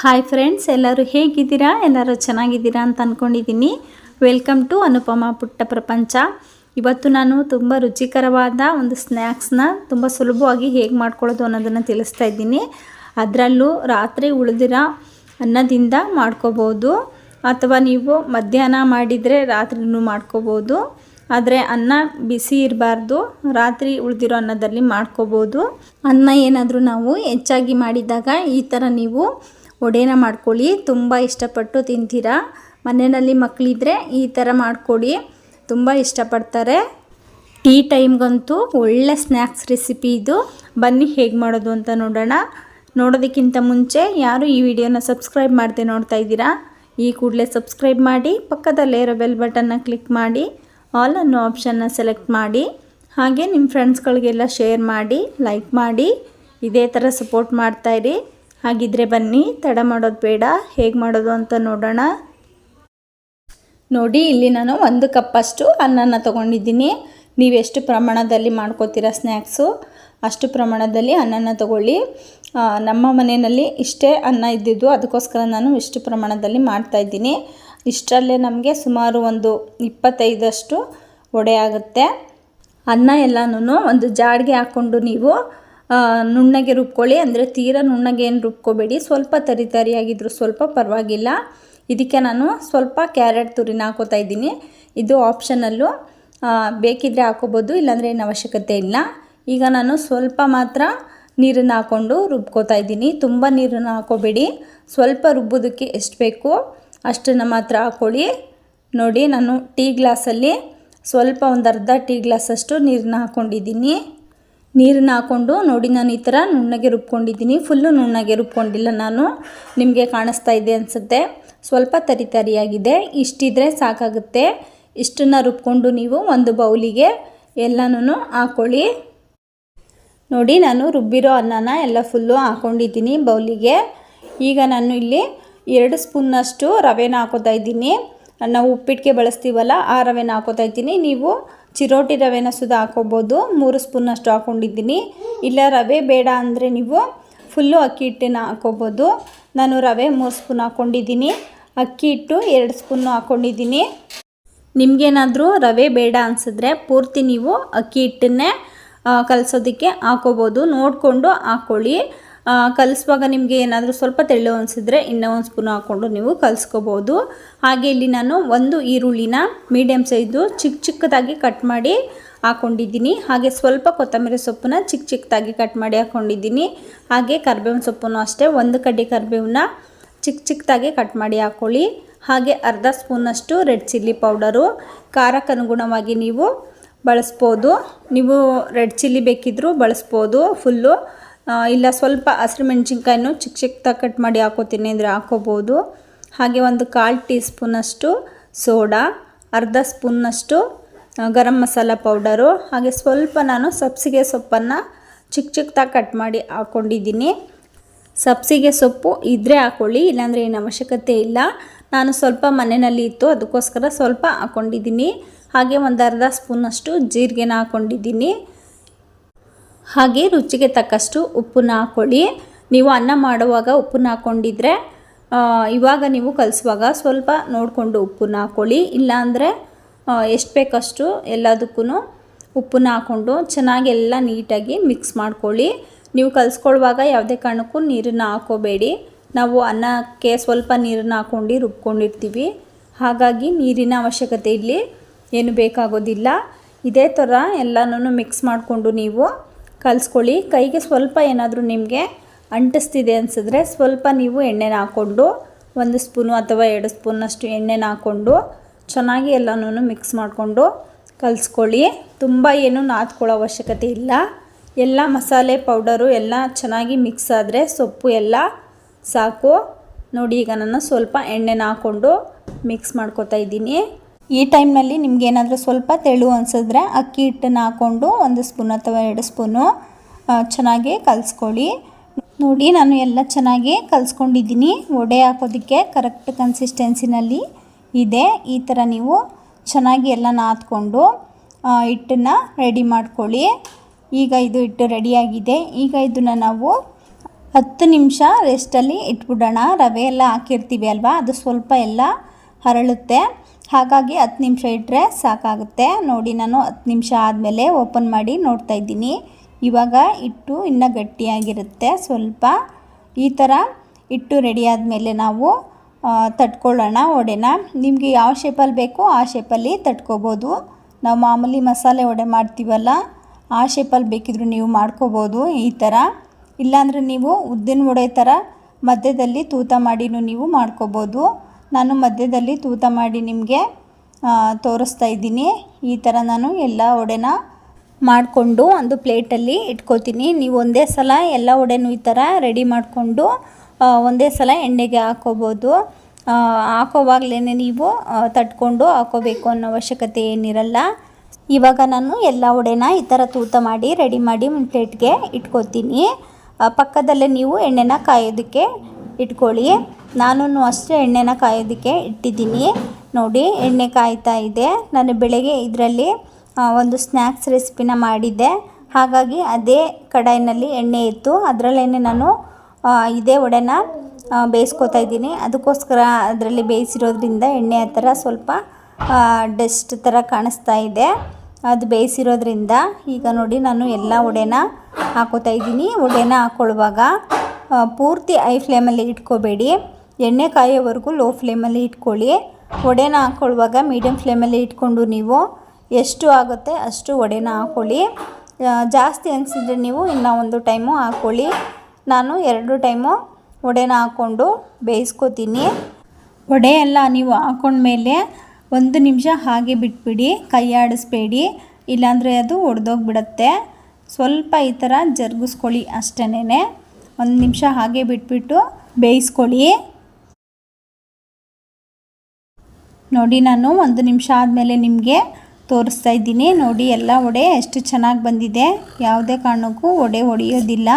Hi friends ಎಲ್ಲರೂ ಹೇಗಿದ್ದೀರಾ? ಎಲ್ಲರೂ ಚೆನ್ನಾಗಿದ್ದೀರಾ ಅಂತ ಅಂದ್ಕೊಂಡಿದ್ದೀನಿ ವೆಲ್ಕಮ್ ಟು ಅನುಪಮ ಪುಟ್ಟ ಪ್ರಪಂಚ ಇವತ್ತು ನಾನು ತುಂಬ ರುಚಿಕರವಾದ ಒಂದು ಸ್ನ್ಯಾಕ್ಸ್ನ ತುಂಬ ಸುಲಭವಾಗಿ ಹೇಗೆ ಮಾಡ್ಕೊಳ್ಳೋದು ಅನ್ನೋದನ್ನು ತಿಳಿಸ್ತಾ ಇದ್ದೀನಿ. ಅದರಲ್ಲೂ ರಾತ್ರಿ ಉಳಿದಿರೋ ಅನ್ನದಿಂದ ಮಾಡ್ಕೋಬೋದು. ಅಥವಾ ನೀವು ಮಧ್ಯಾಹ್ನ ಮಾಡಿದರೆ ರಾತ್ರಿನೂ ಮಾಡ್ಕೋಬೋದು. ಆದರೆ ಅನ್ನ ಬಿಸಿ ಇರಬಾರ್ದು. ರಾತ್ರಿ ಉಳಿದಿರೋ ಅನ್ನದಲ್ಲಿ ಮಾಡ್ಕೋಬೋದು. ಅನ್ನ ಏನಾದರೂ ನಾವು ಹೆಚ್ಚಾಗಿ ಮಾಡಿದಾಗ ಈ ಥರ ನೀವು ಒಡೆನ ಮಾಡ್ಕೊಳ್ಳಿ. ತುಂಬ ಇಷ್ಟಪಟ್ಟು ತಿಂತೀರಾ? ಮನೆಯಲ್ಲಿ ಮಕ್ಕಳಿದ್ರೆ ಈ ಥರ ಮಾಡಿಕೊಡಿ ತುಂಬ ಇಷ್ಟಪಡ್ತಾರೆ. ಟೀ ಟೈಮ್ಗಂತೂ ಒಳ್ಳೆ ಸ್ನ್ಯಾಕ್ಸ್ ರೆಸಿಪಿ ಇದು. ಬನ್ನಿ ಹೇಗೆ ಮಾಡೋದು ಅಂತ ನೋಡೋಣ. ನೋಡೋದಕ್ಕಿಂತ ಮುಂಚೆ ಯಾರು ಈ ವಿಡಿಯೋನ ಸಬ್ಸ್ಕ್ರೈಬ್ ಮಾಡದೆ ನೋಡ್ತಾ ಇದ್ದೀರಾ? ಈ ಕೂಡಲೇ ಸಬ್ಸ್ಕ್ರೈಬ್ ಮಾಡಿ, ಪಕ್ಕದಲ್ಲೇ ಇರೋ ಬೆಲ್ ಬಟನ್ನ ಕ್ಲಿಕ್ ಮಾಡಿ, ಆಲ್ ಅನ್ನೋ ಆಪ್ಷನ್ನ ಸೆಲೆಕ್ಟ್ ಮಾಡಿ, ಹಾಗೆ ನಿಮ್ಮ ಫ್ರೆಂಡ್ಸ್ಗಳಿಗೆಲ್ಲ ಶೇರ್ ಮಾಡಿ, ಲೈಕ್ ಮಾಡಿ, ಇದೇ ಥರ ಸಪೋರ್ಟ್ ಮಾಡ್ತಾಯಿರಿ ಹಾಗಿದ್ರೆ ಬನ್ನಿ, ತಡ ಮಾಡೋದು ಬೇಡ, ಹೇಗೆ ಮಾಡೋದು ಅಂತ ನೋಡೋಣ. ನೋಡಿ, ಇಲ್ಲಿ ನಾನು ಒಂದು ಕಪ್ಪಷ್ಟು ಅನ್ನನ ತೊಗೊಂಡಿದ್ದೀನಿ. ನೀವು ಎಷ್ಟು ಪ್ರಮಾಣದಲ್ಲಿ ಮಾಡ್ಕೋತೀರ ಸ್ನ್ಯಾಕ್ಸು? ಅಷ್ಟು ಪ್ರಮಾಣದಲ್ಲಿ ಅನ್ನನ ತಗೊಳ್ಳಿ. ನಮ್ಮ ಮನೆಯಲ್ಲಿ ಇಷ್ಟೇ ಅನ್ನ ಇದ್ದಿದ್ದು, ಅದಕ್ಕೋಸ್ಕರ ನಾನು ಇಷ್ಟು ಪ್ರಮಾಣದಲ್ಲಿ ಮಾಡ್ತಾಯಿದ್ದೀನಿ ಇಷ್ಟರಲ್ಲೇ ನಮಗೆ ಸುಮಾರು ಒಂದು ಇಪ್ಪತ್ತೈದಷ್ಟು ವಡೆ ಆಗುತ್ತೆ. ಅನ್ನ ಎಲ್ಲನೂ ಒಂದು ಜಾಡಿಗೆ ಹಾಕ್ಕೊಂಡು ನೀವು ನುಣ್ಣಗೆ ರುಬ್ಕೊಳ್ಳಿ. ಅಂದರೆ ತೀರ ನುಣ್ಣಗೆ ಏನು ರುಬ್ಕೋಬೇಡಿ. ಸ್ವಲ್ಪ ತರಿ ತರಿಯಾಗಿದ್ದರೂ ಸ್ವಲ್ಪ ಪರವಾಗಿಲ್ಲ. ಇದಕ್ಕೆ ನಾನು ಸ್ವಲ್ಪ ಕ್ಯಾರೆಟ್ ತುರಿನ ಹಾಕೋತಾ ಇದ್ದೀನಿ. ಇದು ಆಪ್ಷನಲ್ಲು ಬೇಕಿದ್ದರೆ ಹಾಕೋಬೋದು, ಇಲ್ಲಾಂದರೆ ಏನು ಅವಶ್ಯಕತೆ ಇಲ್ಲ. ಈಗ ನಾನು ಸ್ವಲ್ಪ ಮಾತ್ರ ನೀರನ್ನು ಹಾಕ್ಕೊಂಡು ರುಬ್ಕೋತಾ ಇದ್ದೀನಿ. ತುಂಬ ನೀರನ್ನು ಹಾಕೋಬೇಡಿ. ಸ್ವಲ್ಪ ರುಬ್ಬೋದಕ್ಕೆ ಎಷ್ಟು ಬೇಕು ಅಷ್ಟನ್ನು ಮಾತ್ರ ಹಾಕ್ಕೊಳ್ಳಿ ನೋಡಿ, ನಾನು ಟೀ ಗ್ಲಾಸಲ್ಲಿ ಸ್ವಲ್ಪ ಒಂದು ಅರ್ಧ ಟೀ ಗ್ಲಾಸಷ್ಟು ನೀರನ್ನ ಹಾಕ್ಕೊಂಡಿದ್ದೀನಿ ನೀರನ್ನ ಹಾಕ್ಕೊಂಡು ನೋಡಿ, ನಾನು ಈ ಥರ ನುಣ್ಣಗೆ ರುಬ್ಕೊಂಡಿದ್ದೀನಿ. ಫುಲ್ಲು ನುಣ್ಣಗೆ ರುಬ್ಕೊಂಡಿಲ್ಲ ನಾನು. ನಿಮಗೆ ಕಾಣಿಸ್ತಾ ಇದೆ ಅನಿಸುತ್ತೆ. ಸ್ವಲ್ಪ ತರಿ ತರಿಯಾಗಿದೆ. ಇಷ್ಟಿದ್ರೆ ಸಾಕಾಗುತ್ತೆ. ಇಷ್ಟನ್ನು ರುಬ್ಕೊಂಡು ನೀವು ಒಂದು ಬೌಲಿಗೆ ಎಲ್ಲನೂ ಹಾಕ್ಕೊಳ್ಳಿ ನೋಡಿ, ನಾನು ರುಬ್ಬಿರೋ ಅನ್ನನ ಎಲ್ಲ ಫುಲ್ಲು ಹಾಕ್ಕೊಂಡಿದ್ದೀನಿ ಬೌಲಿಗೆ. ಈಗ ನಾನು ಇಲ್ಲಿ ಎರಡು ಸ್ಪೂನ್ನಷ್ಟು ರವೆನ ಹಾಕೋತಾ ಇದ್ದೀನಿ. ನಾವು ಉಪ್ಪಿಟ್ಟಿಗೆ ಬಳಸ್ತೀವಲ್ಲ, ಆ ರವೆನ ಹಾಕೋತಾ ಇದ್ದೀನಿ. ನೀವು ಚಿರೋಟಿ ರವೆನ ಸುದ ಹಾಕೋಬೋದು. ಮೂರು ಸ್ಪೂನಷ್ಟು ಹಾಕೊಂಡಿದ್ದೀನಿ. ಇಲ್ಲ, ರವೆ ಬೇಡ ಅಂದರೆ ನೀವು ಫುಲ್ಲು ಅಕ್ಕಿ ಹಿಟ್ಟನ್ನ ಹಾಕೋಬೋದು. ನಾನು ರವೆ ಮೂರು ಸ್ಪೂನ್ ಹಾಕ್ಕೊಂಡಿದ್ದೀನಿ ಅಕ್ಕಿ ಹಿಟ್ಟು ಎರಡು ಸ್ಪೂನು ಹಾಕ್ಕೊಂಡಿದ್ದೀನಿ ನಿಮಗೇನಾದರೂ ರವೆ ಬೇಡ ಅನಿಸಿದ್ರೆ ಪೂರ್ತಿ ನೀವು ಅಕ್ಕಿ ಹಿಟ್ಟನ್ನೇ ಕಲಸೋದಕ್ಕೆ ಹಾಕೋಬೋದು. ನೋಡಿಕೊಂಡು ಹಾಕ್ಕೊಳ್ಳಿ ಕಲಿಸುವಾಗ ನಿಮಗೆ ಏನಾದರೂ ಸ್ವಲ್ಪ ತೆಳ್ಳು ಅನಿಸಿದ್ರೆ ಇನ್ನೂ ಒಂದು ಸ್ಪೂನ್ ಹಾಕ್ಕೊಂಡು ನೀವು ಕಲಿಸ್ಕೋಬೋದು. ಹಾಗೆ ಇಲ್ಲಿ ನಾನು ಒಂದು ಈರುಳ್ಳಿನ ಮೀಡಿಯಮ್ ಸೈಜು ಚಿಕ್ಕ ಚಿಕ್ಕದಾಗಿ ಕಟ್ ಮಾಡಿ ಹಾಕ್ಕೊಂಡಿದ್ದೀನಿ ಹಾಗೆ ಸ್ವಲ್ಪ ಕೊತ್ತಂಬರಿ ಸೊಪ್ಪನ್ನ ಚಿಕ್ಕ ಚಿಕ್ಕದಾಗಿ ಕಟ್ ಮಾಡಿ ಹಾಕ್ಕೊಂಡಿದ್ದೀನಿ ಹಾಗೆ ಕರ್ಬೇವಿನ ಸೊಪ್ಪನ್ನು ಅಷ್ಟೇ ಒಂದು ಕಡ್ಡಿ ಕರ್ಬೇವನ್ನ ಚಿಕ್ಕ ಚಿಕ್ಕದಾಗಿ ಕಟ್ ಮಾಡಿ ಹಾಕ್ಕೊಳ್ಳಿ ಹಾಗೆ ಅರ್ಧ ಸ್ಪೂನಷ್ಟು ರೆಡ್ ಚಿಲ್ಲಿ ಪೌಡರು ಖಾರಕ್ಕೆ ಅನುಗುಣವಾಗಿ ನೀವು ಬಳಸ್ಬೋದು. ನೀವು ರೆಡ್ ಚಿಲ್ಲಿ ಬೇಕಿದ್ದರೂ ಬಳಸ್ಬೋದು ಫುಲ್ಲು ಇಲ್ಲ, ಸ್ವಲ್ಪ ಹಸಿರು ಮೆಣಸಿನ್ಕಾಯಿನೂ ಚಿಕ್ಕ ಚಿಕ್ಕದಾಗಿ ಕಟ್ ಮಾಡಿ ಹಾಕೋತೀನಿ ಅಂದರೆ ಹಾಕೋಬೋದು. ಹಾಗೆ ಒಂದು ಕಾಲು ಟೀ ಸ್ಪೂನಷ್ಟು ಸೋಡಾ, ಅರ್ಧ ಸ್ಪೂನ್ನಷ್ಟು ಗರಂ ಮಸಾಲ ಪೌಡರು, ಹಾಗೆ ಸ್ವಲ್ಪ ನಾನು ಸಬ್ಸಿಗೆ ಸೊಪ್ಪನ್ನು ಚಿಕ್ಕ ಚಿಕ್ಕದಾಗಿ ಕಟ್ ಮಾಡಿ ಹಾಕ್ಕೊಂಡಿದ್ದೀನಿ ಸಬ್ಸಿಗೆ ಸೊಪ್ಪು ಇದ್ದರೆ ಹಾಕ್ಕೊಳ್ಳಿ ಇಲ್ಲಾಂದರೆ ಏನು ಅವಶ್ಯಕತೆ ಇಲ್ಲ. ನಾನು ಸ್ವಲ್ಪ ಮನೆಯಲ್ಲಿ ಇತ್ತು, ಅದಕ್ಕೋಸ್ಕರ ಸ್ವಲ್ಪ ಹಾಕ್ಕೊಂಡಿದ್ದೀನಿ ಹಾಗೆ ಒಂದು ಅರ್ಧ ಸ್ಪೂನಷ್ಟು ಜೀರಿಗೆನ ಹಾಕ್ಕೊಂಡಿದ್ದೀನಿ ಹಾಗೆ ರುಚಿಗೆ ತಕ್ಕಷ್ಟು ಉಪ್ಪನ್ನ ಹಾಕ್ಕೊಳ್ಳಿ ನೀವು ಅನ್ನ ಮಾಡುವಾಗ ಉಪ್ಪನ್ನ ಹಾಕ್ಕೊಂಡಿದ್ರೆ ಆ, ಇವಾಗ ನೀವು ಕಲಿಸುವಾಗ ಸ್ವಲ್ಪ ನೋಡಿಕೊಂಡು ಉಪ್ಪನ್ನ ಹಾಕ್ಕೊಳ್ಳಿ ಇಲ್ಲಾಂದರೆ ಎಷ್ಟು ಬೇಕಷ್ಟು ಎಲ್ಲದಕ್ಕೂ ಉಪ್ಪನ್ನ ಹಾಕ್ಕೊಂಡು ಚೆನ್ನಾಗಿ ಎಲ್ಲ ನೀಟಾಗಿ ಮಿಕ್ಸ್ ಮಾಡ್ಕೊಳ್ಳಿ. ನೀವು ಕಲಿಸ್ಕೊಳ್ಳುವಾಗ ಯಾವುದೇ ಕಾರಣಕ್ಕೂ ನೀರನ್ನು ಹಾಕೋಬೇಡಿ. ನಾವು ಅನ್ನಕ್ಕೆ ಸ್ವಲ್ಪ ನೀರನ್ನು ಹಾಕ್ಕೊಂಡು ರುಬ್ಕೊಂಡಿರ್ತೀವಿ. ಹಾಗಾಗಿ ನೀರಿನ ಅವಶ್ಯಕತೆ ಇಲ್ಲಿ ಏನು ಬೇಕಾಗೋದಿಲ್ಲ. ಇದೇ ಥರ ಎಲ್ಲನೂ ಮಿಕ್ಸ್ ಮಾಡಿಕೊಂಡು ನೀವು ಕಲಿಸ್ಕೊಳ್ಳಿ. ಕೈಗೆ ಸ್ವಲ್ಪ ಏನಾದರೂ ನಿಮಗೆ ಅಂಟಿಸ್ತಿದೆ ಅನಿಸಿದ್ರೆ ಸ್ವಲ್ಪ ನೀವು ಎಣ್ಣೆನ ಹಾಕ್ಕೊಂಡು ಒಂದು ಸ್ಪೂನು ಅಥವಾ ಎರಡು ಸ್ಪೂನಷ್ಟು ಎಣ್ಣೆನ ಹಾಕ್ಕೊಂಡು ಚೆನ್ನಾಗಿ ಎಲ್ಲನೂ ಮಿಕ್ಸ್ ಮಾಡಿಕೊಂಡು ಕಲಿಸ್ಕೊಳ್ಳಿ. ತುಂಬ ಏನು ನಾದ್ಕೊಳ್ಳೋ ಅವಶ್ಯಕತೆ ಇಲ್ಲ. ಎಲ್ಲ ಮಸಾಲೆ ಪೌಡರು ಎಲ್ಲ ಚೆನ್ನಾಗಿ ಮಿಕ್ಸ್ ಆದರೆ ಸೊಪ್ಪು ಎಲ್ಲ ಸಾಕು. ನೋಡಿ ಈಗ ನಾನು ಸ್ವಲ್ಪ ಎಣ್ಣೆನ ಹಾಕ್ಕೊಂಡು ಮಿಕ್ಸ್ ಮಾಡ್ಕೋತಾ ಇದ್ದೀನಿ. ಈ ಟೈಮ್ನಲ್ಲಿ ನಿಮ್ಗೆ ಏನಾದರೂ ಸ್ವಲ್ಪ ತೆಳು ಅನಿಸಿದ್ರೆ ಅಕ್ಕಿ ಹಿಟ್ಟನ್ನು ಹಾಕ್ಕೊಂಡು ಒಂದು ಸ್ಪೂನ್ ಅಥವಾ ಎರಡು ಸ್ಪೂನು ಚೆನ್ನಾಗಿ ಕಲಿಸ್ಕೊಳ್ಳಿ. ನೋಡಿ, ನಾನು ಎಲ್ಲ ಚೆನ್ನಾಗಿ ಕಲಿಸ್ಕೊಂಡಿದ್ದೀನಿ. ವಡೆ ಹಾಕೋದಕ್ಕೆ ಕರೆಕ್ಟ್ ಕನ್ಸಿಸ್ಟೆನ್ಸಿನಲ್ಲಿ ಇದೆ. ಈ ಥರ ನೀವು ಚೆನ್ನಾಗಿ ಎಲ್ಲ ನಾದ್ಕೊಂಡು ಹಿಟ್ಟನ್ನು ರೆಡಿ ಮಾಡ್ಕೊಳ್ಳಿ. ಈಗ ಇದು ಹಿಟ್ಟು ರೆಡಿಯಾಗಿದೆ ಈಗ ಇದನ್ನು ನಾವು ಹತ್ತು ನಿಮಿಷ ರೆಸ್ಟಲ್ಲಿ ಇಟ್ಬಿಡೋಣ. ರವೆ ಎಲ್ಲ ಹಾಕಿರ್ತೀವಿ ಅಲ್ವಾ? ಅದು ಸ್ವಲ್ಪ ಎಲ್ಲ ಹರಳುತ್ತೆ. ಹಾಗಾಗಿ ಹತ್ತು ನಿಮಿಷ ಇಟ್ಟರೆ ಸಾಕಾಗುತ್ತೆ. ನೋಡಿ, ನಾನು ಹತ್ತು ನಿಮಿಷ ಆದಮೇಲೆ ಓಪನ್ ಮಾಡಿ ನೋಡ್ತಾ ಇದ್ದೀನಿ. ಇವಾಗ ಹಿಟ್ಟು ಇನ್ನೂ ಗಟ್ಟಿಯಾಗಿರುತ್ತೆ. ಸ್ವಲ್ಪ ಈ ಥರ ಹಿಟ್ಟು ರೆಡಿ ಆದಮೇಲೆ ನಾವು ತಟ್ಕೊಳ್ಳೋಣ ಒಡೆನ ನಿಮಗೆ ಯಾವ ಶೇಪಲ್ಲಿ ಬೇಕೋ ಆ ಶೇಪಲ್ಲಿ ತಟ್ಕೋಬೋದು. ನಾವು ಮಾಮೂಲಿ ಮಸಾಲೆ ವಡೆ ಮಾಡ್ತೀವಲ್ಲ, ಆ ಶೇಪಲ್ಲಿ ಬೇಕಿದ್ರೂ ನೀವು ಮಾಡ್ಕೋಬೋದು ಈ ಥರ. ಇಲ್ಲಾಂದರೆ ನೀವು ಉದ್ದಿನ ವಡೆ ಥರ ಮಧ್ಯದಲ್ಲಿ ತೂತ ಮಾಡಿನೂ ನೀವು ಮಾಡ್ಕೋಬೋದು. ನಾನು ಮಧ್ಯದಲ್ಲಿ ತೂತ ಮಾಡಿ ನಿಮಗೆ ತೋರಿಸ್ತಾ ಇದ್ದೀನಿ. ಈ ಥರ ನಾನು ಎಲ್ಲ ಒಡೆನ ಮಾಡಿಕೊಂಡು ಒಂದು ಪ್ಲೇಟಲ್ಲಿ ಇಟ್ಕೋತೀನಿ. ನೀವು ಒಂದೇ ಸಲ ಎಲ್ಲ ಒಡೆನೂ ಈ ಥರ ರೆಡಿ ಮಾಡಿಕೊಂಡು ಒಂದೇ ಸಲ ಎಣ್ಣೆಗೆ ಹಾಕೋಬೋದು. ಹಾಕೋವಾಗಲೇ ನೀವು ತಟ್ಕೊಂಡು ಹಾಕೋಬೇಕು ಅನ್ನೋ ಅವಶ್ಯಕತೆ ಏನಿರಲ್ಲ. ಇವಾಗ ನಾನು ಎಲ್ಲ ಒಡೆನ ಈ ಥರ ತೂತ ಮಾಡಿ, ರೆಡಿ ಮಾಡಿ ಒಂದು ಪ್ಲೇಟ್ಗೆ ಇಟ್ಕೋತೀನಿ. ಪಕ್ಕದಲ್ಲೇ ನೀವು ಎಣ್ಣೆನ ಕಾಯೋದಕ್ಕೆ ಇಟ್ಕೊಳ್ಳಿ. ನಾನು ಅಷ್ಟೇ ಎಣ್ಣೆನ ಕಾಯೋದಕ್ಕೆ ಇಟ್ಟಿದ್ದೀನಿ. ನೋಡಿ, ಎಣ್ಣೆ ಕಾಯ್ತಾ ಇದೆ. ನಾನು ಬೆಳಗ್ಗೆ ಇದರಲ್ಲಿ ಒಂದು ಸ್ನ್ಯಾಕ್ಸ್ ರೆಸಿಪಿನ ಮಾಡಿದ್ದೆ. ಹಾಗಾಗಿ ಅದೇ ಕಡಾಯಿನಲ್ಲಿ ಎಣ್ಣೆ ಇತ್ತು. ಅದರಲ್ಲೇ ನಾನು ಇದೇ ವಡೆನ ಬೇಯಿಸ್ಕೊತಾ ಇದ್ದೀನಿ. ಅದಕ್ಕೋಸ್ಕರ ಅದರಲ್ಲಿ ಬೇಯಿಸಿರೋದ್ರಿಂದ ಎಣ್ಣೆ ಆ ಥರ ಸ್ವಲ್ಪ ಡಸ್ಟ್ ಥರ ಕಾಣಿಸ್ತಾ ಇದೆ. ಅದು ಬೇಯಿಸಿರೋದ್ರಿಂದ ಈಗ ನೋಡಿ ನಾನು ಎಲ್ಲ ವಡೆನ ಹಾಕೋತಾ ಇದ್ದೀನಿ. ವಡೆನ ಹಾಕ್ಕೊಳ್ಳುವಾಗ ಪೂರ್ತಿ ಐ ಫ್ಲೇಮಲ್ಲಿ ಇಟ್ಕೋಬೇಡಿ. ಎಣ್ಣೆ ಕಾಯೋವರೆಗೂ ಲೋ ಫ್ಲೇಮಲ್ಲಿ ಇಟ್ಕೊಳ್ಳಿ. ವಡೆನ ಹಾಕ್ಕೊಳ್ಳುವಾಗ ಮೀಡಿಯಮ್ ಫ್ಲೇಮಲ್ಲಿ ಇಟ್ಕೊಂಡು ನೀವು ಎಷ್ಟು ಆಗುತ್ತೆ ಅಷ್ಟು ವಡೆನ ಹಾಕ್ಕೊಳ್ಳಿ ಜಾಸ್ತಿ ಅನಿಸಿದ್ರೆ ನೀವು ಇನ್ನೂ ಒಂದು ಟೈಮು ಹಾಕ್ಕೊಳ್ಳಿ ನಾನು ಎರಡು ಟೈಮು ವಡೆನ ಹಾಕ್ಕೊಂಡು ಬೇಯಿಸ್ಕೊತೀನಿ. ವಡೆ ಎಲ್ಲ ನೀವು ಹಾಕ್ಕೊಂಡ್ಮೇಲೆ ಒಂದು ನಿಮಿಷ ಹಾಗೆ ಬಿಟ್ಬಿಡಿ ಕೈ ಆಡಿಸ್ಬೇಡಿ ಇಲ್ಲಾಂದರೆ ಅದು ಒಡೆದೋಗ್ಬಿಡತ್ತೆ. ಸ್ವಲ್ಪ ಈ ಥರ ಜರುಗಿಸ್ಕೊಳ್ಳಿ ಅಷ್ಟೇ ಒಂದು ನಿಮಿಷ ಹಾಗೆ ಬಿಟ್ಬಿಟ್ಟು ಬೇಯಿಸ್ಕೊಳ್ಳಿ. ನೋಡಿ ನಾನು ಒಂದು ನಿಮಿಷ ಆದಮೇಲೆ ನಿಮಗೆ ತೋರಿಸ್ತಾ ಇದ್ದೀನಿ. ನೋಡಿ, ಎಲ್ಲ ಒಡೆ ಎಷ್ಟು ಚೆನ್ನಾಗಿ ಬಂದಿದೆ. ಯಾವುದೇ ಕಾರಣಕ್ಕೂ ಒಡೆ ಒಡೆಯೋದಿಲ್ಲ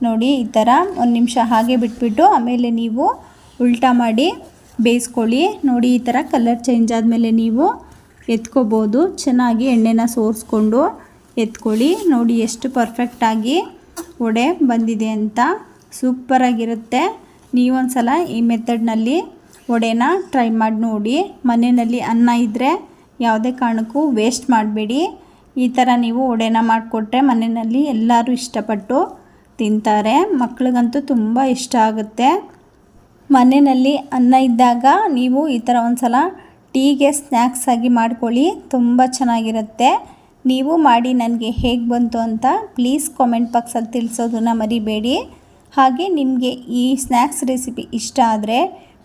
ನೋಡಿ, ಈ ಥರ ಒಂದು ನಿಮಿಷ ಹಾಗೆ ಬಿಟ್ಬಿಟ್ಟು ಆಮೇಲೆ ನೀವು ಉಲ್ಟಾ ಮಾಡಿ ಬೇಯಿಸ್ಕೊಳ್ಳಿ. ನೋಡಿ, ಈ ಥರ ಕಲರ್ ಚೇಂಜ್ ಆದಮೇಲೆ ನೀವು ಎತ್ಕೋಬೋದು. ಚೆನ್ನಾಗಿ ಎಣ್ಣೆನ ಸೋರಿಸ್ಕೊಂಡು ಎತ್ಕೊಳ್ಳಿ. ನೋಡಿ, ಎಷ್ಟು ಪರ್ಫೆಕ್ಟಾಗಿ ಒಡೆ ಬಂದಿದೆ ಅಂತ. ಸೂಪರಾಗಿರುತ್ತೆ ನೀವೊಂದು ಸಲ ಈ ಮೆಥಡ್ನಲ್ಲಿ ವಡೆನ ಟ್ರೈ ಮಾಡಿ ನೋಡಿ. ಮನೆಯಲ್ಲಿ ಅನ್ನ ಇದ್ದರೆ ಯಾವುದೇ ಕಾರಣಕ್ಕೂ ವೇಸ್ಟ್ ಮಾಡಬೇಡಿ. ಈ ಥರ ನೀವು ವಡೆನ ಮಾಡಿಕೊಟ್ರೆ ಮನೆಯಲ್ಲಿ ಎಲ್ಲರೂ ಇಷ್ಟಪಟ್ಟು ತಿಂತಾರೆ. ಮಕ್ಳಿಗಂತೂ ತುಂಬ ಇಷ್ಟ ಆಗುತ್ತೆ. ಮನೆಯಲ್ಲಿ ಅನ್ನ ಇದ್ದಾಗ ನೀವು ಈ ಥರ ಒಂದು ಸಲ ಟೀಗೆ ಸ್ನ್ಯಾಕ್ಸ್ ಆಗಿ ಮಾಡ್ಕೊಳ್ಳಿ. ತುಂಬ ಚೆನ್ನಾಗಿರುತ್ತೆ. ನೀವು ಮಾಡಿ ನನಗೆ ಹೇಗೆ ಬಂತು ಅಂತ ಪ್ಲೀಸ್ ಕಾಮೆಂಟ್ ಬಾಕ್ಸಲ್ಲಿ ತಿಳಿಸೋದನ್ನ ಮರಿಬೇಡಿ. ಹಾಗೆ ನಿಮಗೆ ಈ ಸ್ನ್ಯಾಕ್ಸ್ ರೆಸಿಪಿ ಇಷ್ಟ ಆದರೆ